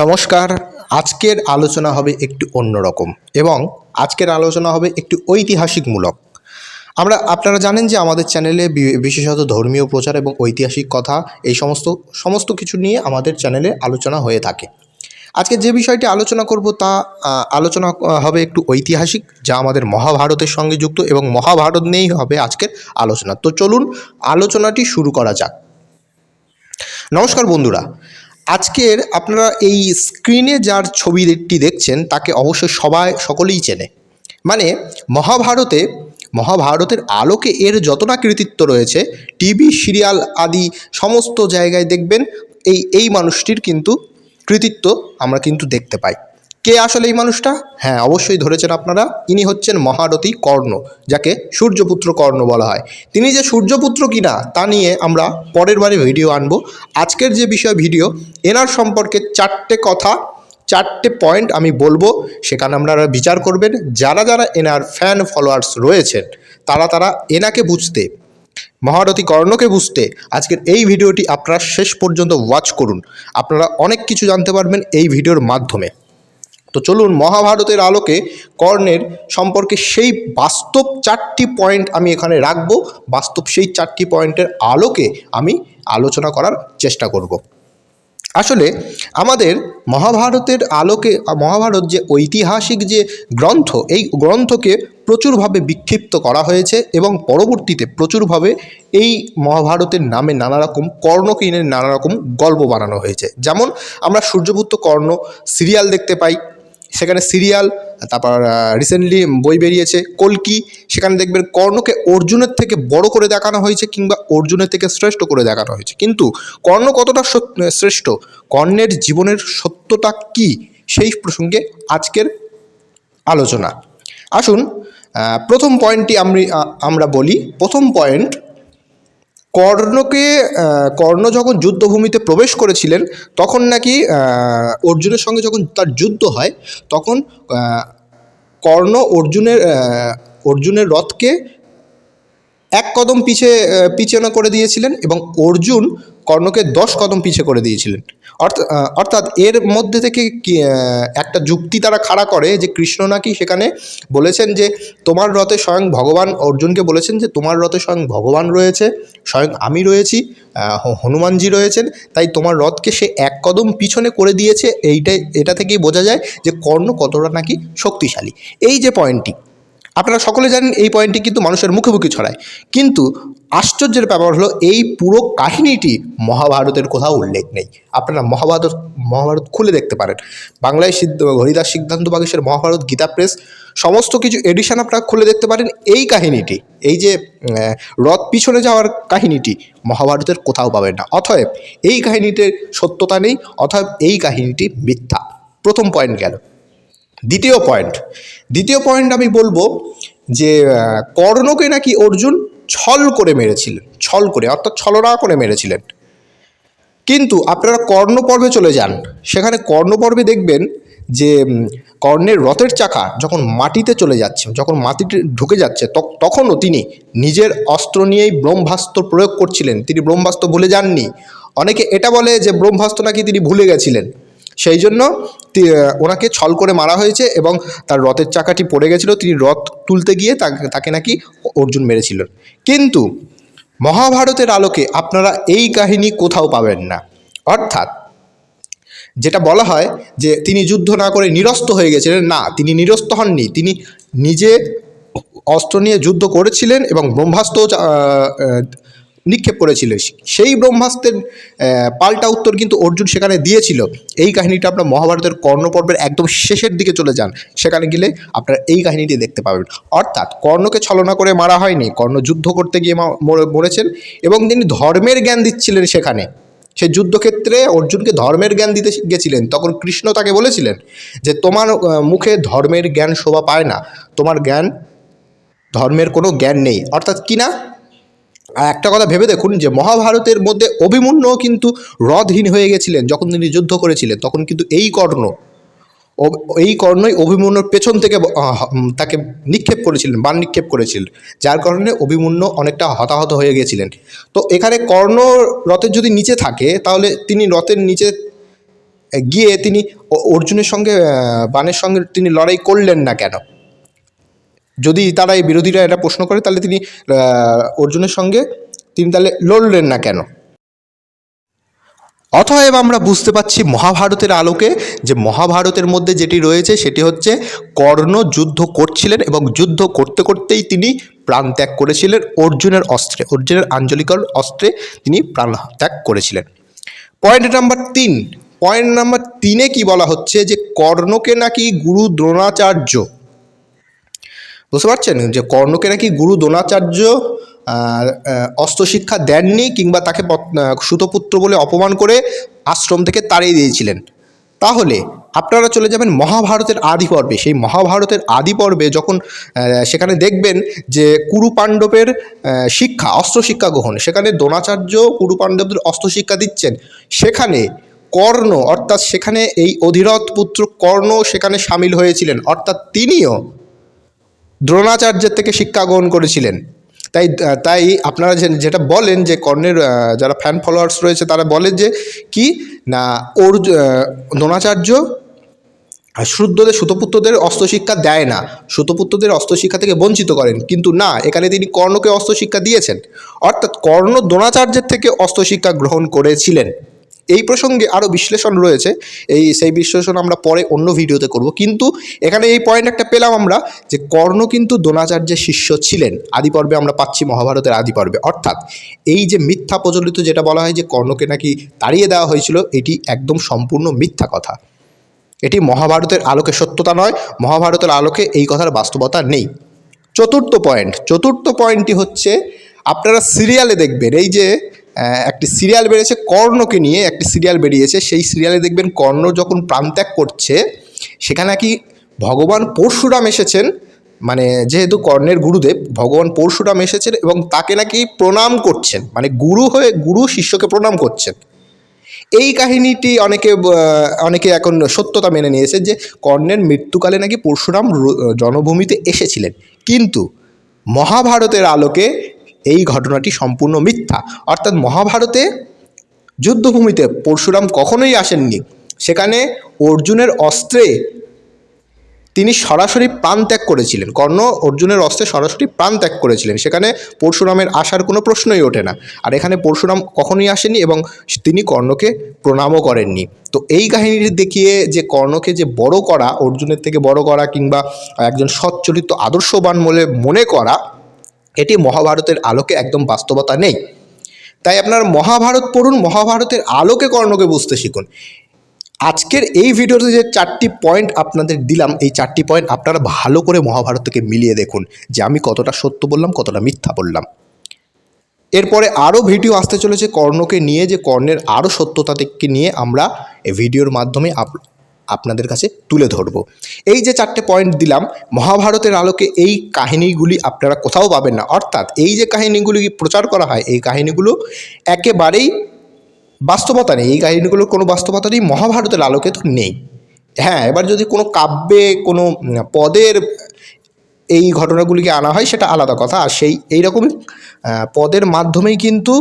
নমস্কার, আজকের আলোচনা হবে একটু অন্যরকম এবং আজকের আলোচনা হবে একটু ঐতিহাসিকমূলক। আমরা, আপনারা জানেন যে আমাদের চ্যানেলে বিশেষত ধর্মীয় প্রচার এবং ঐতিহাসিক কথা, এই সমস্ত সমস্ত কিছু নিয়ে আমাদের চ্যানেলে আলোচনা হয়ে থাকে। আজকে যে বিষয়টি আলোচনা করব তা আলোচনা হবে একটু ঐতিহাসিক, যা আমাদের মহাভারতের সঙ্গে যুক্ত এবং মহাভারত নিয়েই হবে আজকের আলোচনা। তো চলুন, আলোচনাটি শুরু করা যাক। নমস্কার বন্ধুরা আজকের আপনারা এই স্ক্রিনে যার ছবিটি দেখছেন, তাকে অবশ্যই সবাই, সকলেই চেনে। মানে মহাভারতে, মহাভারতের আলোকে এর যত না কৃতিত্ব রয়েছে টিভি সিরিয়াল আদি সমস্ত জায়গায় দেখবেন, এই এই মানুষটির কিন্তু কৃতিত্ব আমরা কিন্তু দেখতে পাই। কে আসলে এই মানুষটা? হ্যাঁ অবশ্যই ধরেছেন আপনারা। ইনি হচ্ছেন মহারথী কর্ণ, যাকে সূর্যপুত্র কর্ণ বলা হয়। তিনি যে সূর্যপুত্র কিনা, তা নিয়ে আমরা পরের বারে ভিডিও আনব। আজকের যে বিষয় ভিডিও, এনার সম্পর্কে চারটে কথা, চারটে পয়েন্ট আমি বলব। সেখানে আপনারা বিচার করবেন। যারা যারা এনার ফ্যান ফলোয়ার্স রয়েছেন, তারা তারা এনাকে বুঝতে, মহারথী কর্ণকে বুঝতে আজকের এই ভিডিওটি আপনারা শেষ পর্যন্ত ওয়াচ করুন। আপনারা অনেক কিছু জানতে পারবেন এই ভিডিওর মাধ্যমে। তো চলুন মহাভারতের আলোকে কর্ণের সম্পর্কে সেই বাস্তব চারটি পয়েন্ট আমি এখানে রাখব। বাস্তব সেই চারটি পয়েন্টের আলোকে আমি আলোচনা করার চেষ্টা করব। আসলে আমাদের মহাভারতের আলোকে, মহাভারত যে ঐতিহাসিক যে গ্রন্থ, এই গ্রন্থকে প্রচুরভাবে বিক্ষিপ্ত করা হয়েছে এবং পরবর্তীতে প্রচুরভাবে এই মহাভারতের নামে নানা রকম কর্ণকিনের নানা রকম গল্প বানানো হয়েছে। যেমন আমরা সূর্যপুত্র কর্ণ সিরিয়াল দেখতে পাই সেখানে সিরিয়াল, তারপর রিসেন্টলি বই বেরিয়েছে, কল্কি, সেখানে দেখবেন কর্ণকে অর্জুনের থেকে বড় করে দেখানো হয়েছে কিংবা অর্জুনের থেকে শ্রেষ্ঠ করে দেখানো হয়েছে। কিন্তু কর্ণ কতটা শ্রেষ্ঠ? কর্ণের জীবনের সত্যটা কি? সেই প্রসঙ্গে আজকের আলোচনা। আসুন প্রথম পয়েন্টটি আমি আমরা বলি, প্রথম পয়েন্ট কর্ণকে কর্ণ যখন যুদ্ধভূমিতে প্রবেশ করেছিলেন, তখন নাকি অর্জুনের সঙ্গে যখন তার যুদ্ধ হয়, তখন কর্ণ অর্জুনের অর্জুনের রথকে এক কদম পিছে পিছনে করে দিয়েছিলেন এবং অর্জুন কর্ণকে দশ কদম পিছে করে দিয়েছিলেন। অর্থাৎ অর্থাৎ এর মধ্যে থেকে একটা যুক্তি তারা খাড়া করে যে কৃষ্ণ নাকি সেখানে বলেছেন যে তোমার রথে স্বয়ং ভগবান অর্জুনকে বলেছেন যে তোমার রথে স্বয়ং ভগবান রয়েছে, স্বয়ং আমি রয়েছি হনুমানজি রয়েছেন, তাই তোমার রথকে সে এক কদম পিছনে করে দিয়েছে, এইটাই, এটা থেকেই বোঝা যায় যে কর্ণ কতটা নাকি শক্তিশালী। এই যে পয়েন্টটি আপনারা সকলে জানেন এই পয়েন্টটি কিন্তু মানুষের মুখে মুখে ছড়ায়। কিন্তু আশ্চর্যের ব্যাপার হলো, এই পুরো কাহিনীটি মহাভারতের কোথাও উল্লেখ নেই। আপনারা মহাভারত মহাভারত খুলে দেখতে পারেন। বাংলায় সিদ্ধ হরিদাস সিদ্ধান্ত বাগেশের মহাভারত গীতা প্রেস, সমস্ত কিছু এডিশন আপনারা খুলে দেখতে পারেন এই কাহিনীটি। এই যে রথ পিছনে যাওয়ার কাহিনীটি মহাভারতের কোথাও পাবেন না। অতএব এই কাহিনীটির সত্যতা নেই, অতএব এই কাহিনীটি মিথ্যা। প্রথম পয়েন্ট গেল। দ্বিতীয় পয়েন্ট দ্বিতীয় পয়েন্ট আমি বলব যে কর্ণকে নাকি অর্জুন ছল করে মেরেছিলেন ছল করে, অর্থাৎ ছলনা করে মেরেছিলেন। কিন্তু আপনারা কর্ণ পর্বে চলে যান, সেখানে কর্ণ পর্বে দেখবেন যে কর্ণের রথের চাকা যখন মাটিতে চলে যাচ্ছে, যখন মাটিতে ঢুকে যাচ্ছে তখ- তখনও তিনি নিজের অস্ত্র নিয়েই ব্রহ্মাস্ত্র প্রয়োগ করছিলেন। তিনি ব্রহ্মাস্ত্র ভুলে যাননি। অনেকে এটা বলে যে, ব্রহ্মাস্ত্র নাকি তিনি ভুলে গেছিলেন। সেই জন্য ওনাকে ছল করে মারা হয়েছে এবং তার রথের চাকাটি পড়ে গেছিল। তিনি রথ তুলতে গিয়ে তাকে নাকি অর্জুন মেরেছিলেন কিন্তু মহাভারতের আলোকে আপনারা এই কাহিনী কোথাও পাবেন না। অর্থাৎ যেটা বলা হয় যে তিনি যুদ্ধ না করে নিরস্ত হয়ে গেছিলেন। না, তিনি নিরস্ত হননি। তিনি নিজে অস্ত্র নিয়ে যুদ্ধ করেছিলেন এবং ব্রহ্মাস্ত্র নিক্ষেপ করেছিলেন সেই ব্রহ্মাস্ত্রের পাল্টা উত্তর কিন্তু অর্জুন সেখানে দিয়েছিল। এই কাহিনীটা আপনার মহাভারতের কর্ণপর্বের একদম শেষের দিকে চলে যান। সেখানে গেলে আপনারা এই কাহিনীটি দেখতে পাবেন। অর্থাৎ কর্ণকে ছলনা করে মারা হয়নি, কর্ণ যুদ্ধ করতে গিয়ে মরেছেন এবং তিনি ধর্মের জ্ঞান দিচ্ছিলেন সেখানে। সেই যুদ্ধক্ষেত্রে অর্জুনকে ধর্মের জ্ঞান দিতে গেছিলেন। তখন কৃষ্ণ তাকে বলেছিলেন যে, তোমার মুখে ধর্মের জ্ঞান শোভা পায় না। তোমার জ্ঞান, ধর্মের কোনো জ্ঞান নেই। অর্থাৎ কি না? আর একটা কথা ভেবে দেখুন যে মহাভারতের মধ্যে অভিমন্যুও কিন্তু রথহীন হয়ে গেছিলেন যখন তিনি যুদ্ধ করেছিলেন, তখন কিন্তু এই কর্ণ এই কর্ণই অভিমন্যুর পেছন থেকে তাকে নিক্ষেপ করেছিলেন, বান নিক্ষেপ করেছিলেন যার কারণে অভিমন্যু অনেকটা হতাহত হয়ে গেছিলেন। তো এখানে কর্ণ রথের যদি নিচে থাকে, তাহলে তিনি রথের নিচে গিয়ে তিনি অর্জুনের সঙ্গে বানের সঙ্গে তিনি লড়াই করলেন না কেন? যদি তারা এই বিরোধীরা এটা প্রশ্ন করে, তাহলে তিনি অর্জুনের সঙ্গে তিনি তাহলে লড়লেন না কেন? অতএব আমরা বুঝতে পারছি মহাভারতের আলোকে যে মহাভারতের মধ্যে যেটি রয়েছে সেটি হচ্ছে কর্ণ যুদ্ধ করছিলেন এবং যুদ্ধ করতে করতেই তিনি প্রাণ ত্যাগ করেছিলেন। অর্জুনের অস্ত্রে, অর্জুনের আঞ্জলিকর অস্ত্রে তিনি প্রাণ ত্যাগ করেছিলেন। পয়েন্ট নাম্বার তিন পয়েন্ট নাম্বার তিনে কি বলা হচ্ছে যে কর্ণকে নাকি গুরু দ্রোণাচার্য বুঝতে পারছেন? যে কর্ণকে নাকি গুরু দ্রোণাচার্য অস্ত্রশিক্ষা দেননি কিংবা তাকে পত- সুতপুত্র বলে অপমান করে আশ্রম থেকে তাড়িয়ে দিয়েছিলেন। তাহলে আপনারা চলে যাবেন মহাভারতের আদি পর্বে। সেই মহাভারতের আদি পর্বে যখন সেখানে দেখবেন যে কুরু পাণ্ডবের শিক্ষা, অস্ত্রশিক্ষা গ্রহণ, সেখানে দ্রোণাচার্য কুরু পাণ্ডবদের অস্ত্র দিচ্ছেন। সেখানে কর্ণ, অর্থাৎ সেখানে এই অধিরথ পুত্র কর্ণ সেখানে সামিল হয়েছিলেন। অর্থাৎ তিনিও দ্রোণাচার্যের থেকে শিক্ষা গ্রহণ করেছিলেন। তাই তাই আপনারা যেটা বলেন যে কর্ণের যারা ফ্যান ফলোয়ার্স রয়েছে তারা বলে যে কি, না ওর দ্রোণাচার্য শুদ্ধদের সুতপুত্রদের অস্ত্রশিক্ষা দেয় না। সুতপুত্রদের অস্ত্রশিক্ষা থেকে বঞ্চিত করেন। কিন্তু না, এখানে তিনি কর্ণকে অস্ত্রশিক্ষা দিয়েছেন। অর্থাৎ কর্ণ দ্রোণাচার্যের থেকে অস্ত্রশিক্ষা গ্রহণ করেছিলেন। এই প্রসঙ্গে আরও বিশ্লেষণ রয়েছে। এই সেই বিশ্লেষণ আমরা পরে অন্য ভিডিওতে করব। কিন্তু এখানে এই পয়েন্ট একটা পেলাম আমরা যে কর্ণ কিন্তু দ্রোণাচার্যের শিষ্য ছিলেন। আদি পর্বে আমরা পাচ্ছি মহাভারতের আদি পর্বে। অর্থাৎ এই যে মিথ্যা প্রচলিত যেটা বলা হয় যে কর্ণকে নাকি তাড়িয়ে দেওয়া হয়েছিল, এটি একদম সম্পূর্ণ মিথ্যা কথা। এটি মহাভারতের আলোকে সত্যতা নয়, মহাভারতের আলোকে এই কথার বাস্তবতা নেই। চতুর্থ পয়েন্ট চতুর্থ পয়েন্টটি হচ্ছে আপনারা সিরিয়ালে দেখবেন। এই যে একটি সিরিয়াল বেরিয়েছে কর্ণকে নিয়ে, একটি সিরিয়াল বেরিয়েছে। সেই সিরিয়ালে দেখবেন কর্ণ যখন প্রাণত্যাগ করছে, সেখানে নাকি ভগবান পরশুরাম এসেছেন। মানে যেহেতু কর্ণের গুরুদেব, ভগবান পরশুরাম এসেছেন এবং তাকে নাকি প্রণাম করছেন। মানে গুরু হয়ে গুরু শিষ্যকে প্রণাম করছেন। এই কাহিনীটি অনেকে অনেকে এখন সত্যতা মেনে নিয়েছে যে কর্ণের মৃত্যুকালে নাকি পরশুরাম জনভূমিতে এসেছিলেন। কিন্তু মহাভারতের আলোকে এই ঘটনাটি সম্পূর্ণ মিথ্যা। অর্থাৎ মহাভারতে যুদ্ধভূমিতে পরশুরাম কখনোই আসেননি। সেখানে অর্জুনের অস্ত্রে তিনি সরাসরি প্রাণ ত্যাগ করেছিলেন। কর্ণ অর্জুনের অস্ত্রে সরাসরি প্রাণ ত্যাগ করেছিলেন। সেখানে পরশুরামের আসার কোনো প্রশ্নই ওঠে না। আর এখানে পরশুরাম কখনোই আসেনি এবং তিনি কর্ণকে প্রণামও করেননি। তো এই কাহিনীটি দেখিয়ে যে কর্ণকে যে বড় করা, অর্জুনের থেকে বড় করা কিংবা একজন সচ্চরিত্র আদর্শবান বলে মনে করা এটি মহাভারতের আলোকে একদম বাস্তবতা নেই। তাই আপনার মহাভারত পড়ুন, মহাভারতের আলোকে কর্ণকে বুঝতে শিখুন। আজকের এই ভিডিওতে যে চারটি পয়েন্ট আপনাদের দিলাম, এই চারটি পয়েন্ট আপনারা ভালো করে মহাভারত থেকে মিলিয়ে দেখুন যে আমি কতটা সত্য বললাম, কতটা মিথ্যা বললাম। এরপরে আরও ভিডিও আসতে চলেছে কর্ণকে নিয়ে, যে কর্ণের আরও সত্যতাকে নিয়ে আমরা ভিডিওর মাধ্যমে আপনাদের কাছে তুলে ধরব। এই যে চারটে পয়েন্ট দিলাম, মহাভারতের আলোকে এই কাহিনীগুলি আপনারা কোথাও পাবেন না। অর্থাৎ এই যে কাহিনীগুলি প্রচার করা হয়, এই কাহিনীগুলো একেবারেই বাস্তবতা নেই। এই কাহিনীগুলোর কোনো বাস্তবতা নেই, মহাভারতের আলোকে তো নেই। হ্যাঁ এবার যদি কোনো কাব্যে, কোনো পদের এই ঘটনাগুলিকে আনা হয়, সেটা আলাদা কথা। আর সেই, এইরকম পদের মাধ্যমেই কিন্তু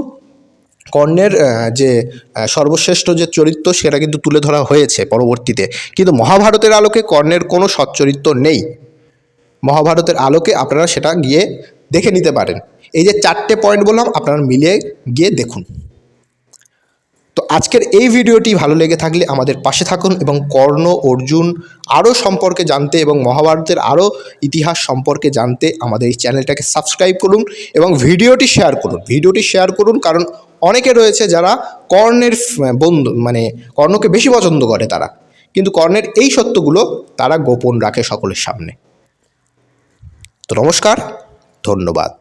কর্ণের যে সর্বশ্রেষ্ঠ যে চরিত্র সেটা কিন্তু তুলে ধরা হয়েছে পরবর্তীতে। কিন্তু মহাভারতের আলোকে কর্ণের কোনো সচ্চরিত্র নেই। মহাভারতের আলোকে আপনারা সেটা গিয়ে দেখে নিতে পারেন। এই যে চারটে পয়েন্ট বললাম, আপনারা মিলিয়ে গিয়ে দেখুন। আজকের এই ভিডিওটি ভালো লেগে থাকলে আমাদের পাশে থাকুন এবং কর্ণ, অর্জুন আরও সম্পর্কে জানতে এবং মহাভারতের আরও ইতিহাস সম্পর্কে জানতে আমাদের এই চ্যানেলটাকে সাবস্ক্রাইব করুন এবং ভিডিওটি শেয়ার করুন। ভিডিওটি শেয়ার করুন কারণ অনেকে রয়েছে যারা কর্ণের বন্ধু মানে কর্ণকে বেশি পছন্দ করে তারা। কিন্তু কর্ণের এই সত্যগুলো তারা গোপন রাখে সকলের সামনে। তো নমস্কার, ধন্যবাদ।